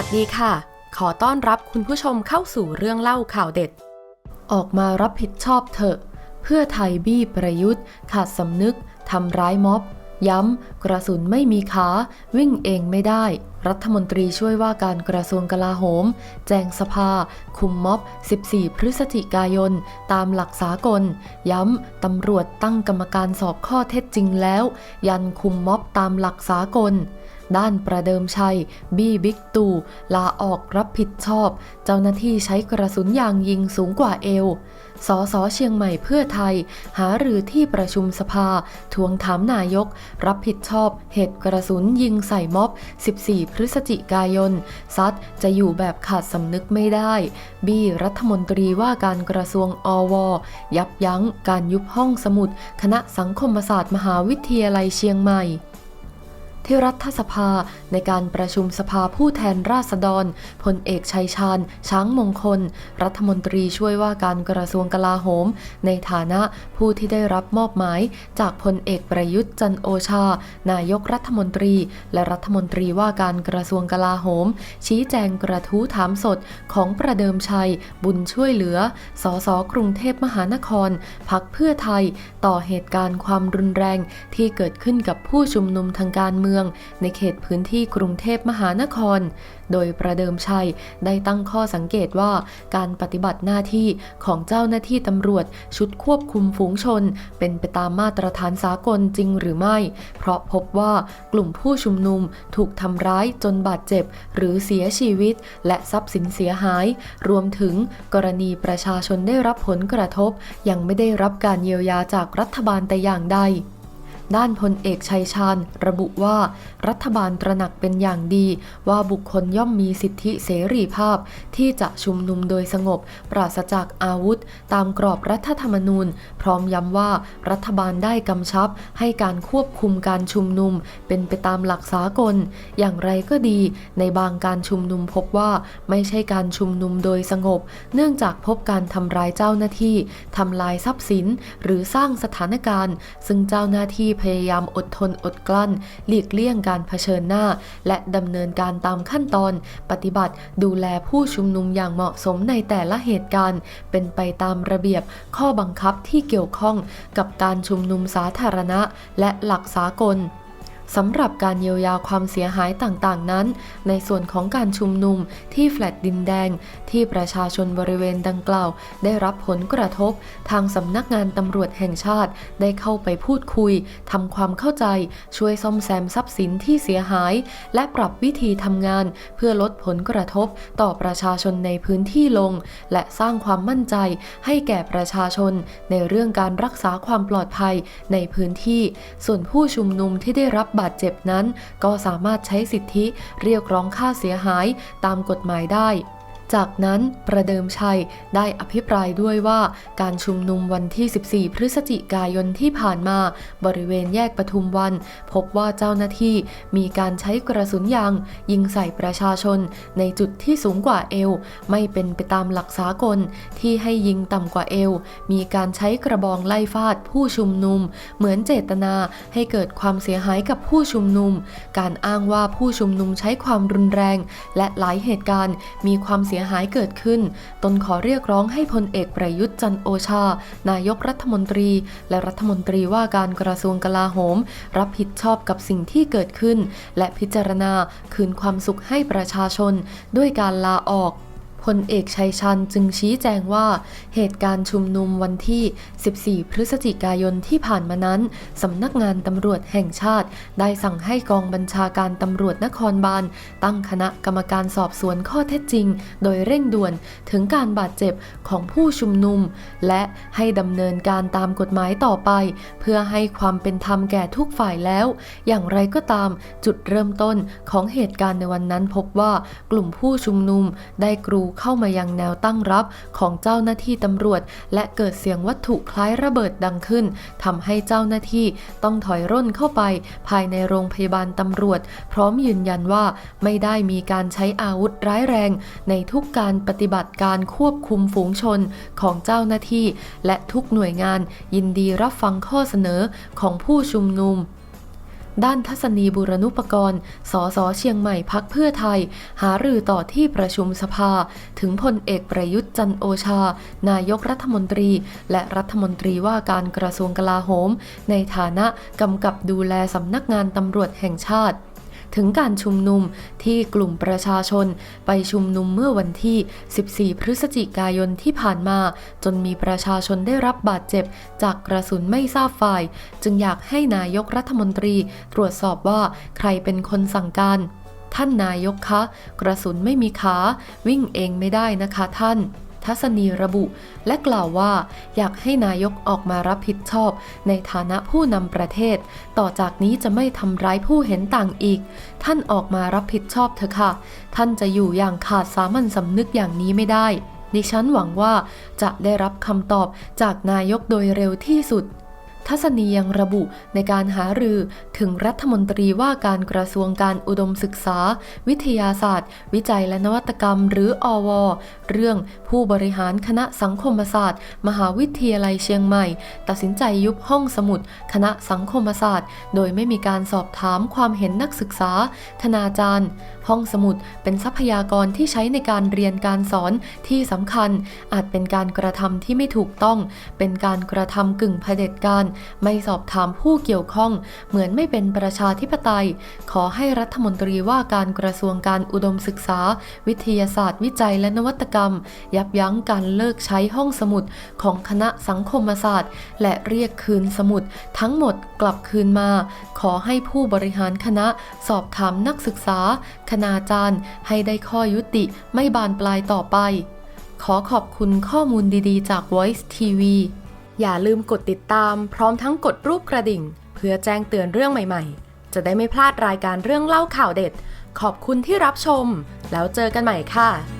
วัสดีค่ะ ขอต้อนรับคุณผู้ชมเข้าสู่เรื่องเล่าข่าวเด็ด ออกมารับผิดชอบเถอะ เพื่อไทยบี้ประยุทธ์ ขาดสำนึกทำร้ายม็อบ ย้ำ กระสุนไม่มีขา วิ่งเองไม่ได้ รัฐมนตรีช่วยว่าการกระทรวงกลาโหม แจงสภา คุมม็อบ 14 พฤศจิกายน ตามหลักสากล ย้ำ ตำรวจตั้งกรรมการสอบข้อเท็จจริงแล้ว ยันคุมม็อบตามหลักสากล ด้านประเดิมชัย บี้บิ๊กตู่ลาออกรับผิดชอบ เจ้าหน้าที่ใช้กระสุนยางยิงสูงกว่าเอวสสเชียงใหม่เพื่อไทย หารือที่ประชุมสภา ทวงถามนายก รับผิดชอบ เหตุกระสุนยิงใส่ม็อบ 14 พฤศจิกายน ซัดจะอยู่แบบขาดสำนึกไม่ได้ บี้รัฐมนตรีว่าการกระทรวงอว ยับยั้งการยุบห้องสมุด คณะสังคมศาสตร์มหาวิทยาลัยเชียงใหม่ ที่รัฐสภาในการประชุมสภาผู้แทนราษฎรพลเอกชัยชาญ ช้างมงคล รัฐมนตรีช่วยว่าการกระทรวงกลาโหม ในฐานะผู้ที่ได้รับมอบหมาย จากพลเอกประยุทธ์จันโอชา นายกรัฐมนตรี และรัฐมนตรีว่าการกระทรวงกลาโหม ชี้แจงกระทู้ถามสดของประเดิมชัย บุญช่วยเหลือ สสกรุงเทพมหานครพักเพื่อไทย ต่อเหตุการณ์ความรุนแรงที่เกิดขึ้นกับผู้ชุมนุมทางการเมืองในเขตพื้นที่กรุงเทพมหานคร โดยประเดิมชัยได้ตั้งข้อสังเกตว่าการปฏิบัติหน้าที่ของเจ้าหน้าที่ตำรวจชุดควบคุมฝูงชน เป็นไปตามมาตรฐานสากลจริงหรือไม่ เพราะพบว่ากลุ่มผู้ชุมนุมถูกทำร้ายจนบาดเจ็บ หรือเสียชีวิต และทรัพย์สินเสียหาย รวมถึงกรณีประชาชนได้รับผลกระทบ ยังไม่ได้รับการเยียวยาจากรัฐบาลแต่อย่างใด ด้านพลเอกชัยชาญ ระบุว่า รัฐบาลตระหนักเป็นอย่างดี ว่าบุคคลย่อมมีสิทธิเสรีภาพ ที่จะชุมนุมโดยสงบ ปราศจากอาวุธ ตามกรอบรัฐธรรมนูญ พร้อมย้ำว่า รัฐบาลได้กำชับ ให้การควบคุมการชุมนุม เป็นไปตามหลักสากล อย่างไรก็ดี ในบางการชุมนุมพบว่าไม่ใช่การชุมนุมโดยสงบ เนื่องจากพบการทำร้ายเจ้าหน้าที่ทำลายทรัพย์สิน หรือสร้างสถานการณ์ ซึ่งเจ้าหน้าที่พยายามอดทนอดกลั้น หลีกเลี่ยงการเผชิญหน้า และดำเนินการตามขั้นตอน ปฏิบัติดูแลผู้ชุมนุมอย่างเหมาะสมในแต่ละเหตุการณ์ เป็นไปตามระเบียบข้อบังคับที่เกี่ยวข้องกับการชุมนุมสาธารณะ และหลักสากล สำหรับการเยียวยาความเสียหายต่างๆนั้น ในส่วนของการชุมนุมที่แฟลตดินแดง ที่ประชาชนบริเวณดังกล่าว ได้รับผลกระทบ ทางสำนักงานตำรวจแห่งชาติ ได้เข้าไปพูดคุยทำความเข้าใจ ช่วยซ่อมแซมทรัพย์สินที่เสียหาย และปรับวิธีทำงาน เพื่อลดผลกระทบต่อประชาชนในพื้นที่ลง และสร้างความมั่นใจให้แก่ประชาชน ในเรื่องการรักษาความปลอดภัยในพื้นที่ ส่วนผู้ชุมนุมที่ได้รับบาดเจ็บนั้น ก็สามารถใช้สิทธิเรียกร้องค่าเสียหายตามกฎหมายได้ จากนั้นประเดิมชัยได้อภิปรายด้วยว่าการชุมนุมวันที่ 14 พฤศจิกายนที่ผ่านมาบริเวณแยกปทุมวัน พบว่าเจ้าหน้าที่มีการใช้กระสุนยาง ยิงใส่ประชาชน ในจุดที่สูงกว่าเอว ไม่เป็นไปตามหลักสากลที่ให้ยิงต่ำกว่าเอว มีการใช้กระบองไล่ฟาดผู้ชุมนุม เหมือนเจตนาให้เกิดความเสียหายกับผู้ชุมนุม การอ้างว่าผู้ชุมนุมใช้ความรุนแรง และหลายเหตุการณ์มีความเสียหายเกิดขึ้น ตนขอเรียกร้องให้พลเอกประยุทธ์จันโอชา นายกรัฐมนตรี และรัฐมนตรีว่าการกระทรวงกลาโหม รับผิดชอบกับสิ่งที่เกิดขึ้น และพิจารณาคืนความสุขให้ประชาชน ด้วยการลาออก พลเอกชัยชันจึงชี้แจงว่า เหตุการณ์ชุมนุมวันที่ 14 พฤศจิกายนที่ผ่านมานั้น สำนักงานตำรวจแห่งชาติ ได้สั่งให้กองบัญชาการตำรวจนครบาล ตั้งคณะกรรมการสอบสวนข้อเท็จจริง โดยเร่งด่วนถึงการบาดเจ็บของผู้ชุมนุม และให้ดำเนินการตามกฎหมายต่อไป เพื่อให้ความเป็นธรรมแก่ทุกฝ่ายแล้ว อย่างไรก็ตามจุดเริ่มต้นของเหตุการณ์ในวันนั้นพบว่ากลุ่มผู้ชุมนุมได้กรูเข้ามายังแนวตั้งรับของเจ้าหน้าที่ตำรวจ และเกิดเสียงวัตถุคล้ายระเบิดดังขึ้นทำให้เจ้าหน้าที่ต้องถอยร่นเข้าไป ภายในโรงพยาบาลตำรวจ พร้อมยืนยันว่าไม่ได้มีการใช้อาวุธร้ายแรง ในทุกการปฏิบัติการควบคุมฝูงชนของเจ้าหน้าที่ และทุกหน่วยงานยินดีรับฟังข้อเสนอของผู้ชุมนุม ด้านทัศนีบุรณุปกรณ์ สสเชียงใหม่พักเพื่อไทย หารือต่อที่ประชุมสภา ถึงพลเอกประยุทธ์จันโอชา นายกรัฐมนตรี และรัฐมนตรีว่าการกระทรวงกลาโหม ในฐานะกำกับดูแลสำนักงานตำรวจแห่งชาติ ถึงการชุมนุมที่กลุ่มประชาชน ไปชุมนุมเมื่อวันที่ 14 พฤศจิกายนที่ผ่านมา จนมีประชาชนได้รับบาดเจ็บ จากกระสุนไม่ทราบฝ่าย จึงอยากให้นายกรัฐมนตรีตรวจสอบว่าใครเป็นคนสั่งการ ท่านนายกคะ กระสุนไม่มีขา วิ่งเองไม่ได้นะคะท่าน ทัศนีระบุ และกล่าวว่า อยากให้นายกออกมารับผิดชอบ ในฐานะผู้นำประเทศ ต่อจากนี้จะไม่ทำร้ายผู้เห็นต่างอีก ท่านออกมารับผิดชอบเถอะค่ะ ท่านจะอยู่อย่างขาดสามัญสำนึกอย่างนี้ไม่ได้ ดิฉันหวังว่าจะได้รับคำตอบจากนายกโดยเร็วที่สุด ทัศนียังระบุในการหารือถึงรัฐมนตรีว่าการกระทรวงการอุดมศึกษา วิทยาศาสตร์ วิจัยและนวัตกรรม หรืออว เรื่องผู้บริหารคณะสังคมศาสตร์ มหาวิทยาลัยเชียงใหม่ ตัดสินใจยุบห้องสมุด คณะสังคมศาสตร์ โดยไม่มีการสอบถามความเห็นนักศึกษาคณาจารย์ ห้องสมุดเป็นทรัพยากรที่ใช้ในการเรียนการสอนที่สำคัญ อาจเป็นการกระทำที่ไม่ถูกต้อง เป็นการกระทำกึ่งเผด็จการ ไม่สอบถามผู้เกี่ยวข้อง เหมือนไม่เป็นประชาธิปไตย ขอให้รัฐมนตรีว่าการกระทรวงการอุดมศึกษา วิทยาศาสตร์วิจัยและนวัตกรรม ยับยั้งการเลิกใช้ห้องสมุดของคณะสังคมศาสตร์ และเรียกคืนสมุดทั้งหมดกลับคืนมา ขอให้ผู้บริหารคณะสอบถามนักศึกษาคนาจารย์ให้ได้ข้อยุติไม่บานปลายต่อไป ขอขอบคุณข้อมูลดีๆ จาก Voice TV อย่าลืมกดติดตามพร้อมทั้งกดรูปกระดิ่ง เพื่อแจ้งเตือนเรื่องใหม่ๆ จะได้ไม่พลาดรายการเรื่องเล่าข่าวเด็ด ขอบคุณที่รับชม แล้วเจอกันใหม่ค่ะ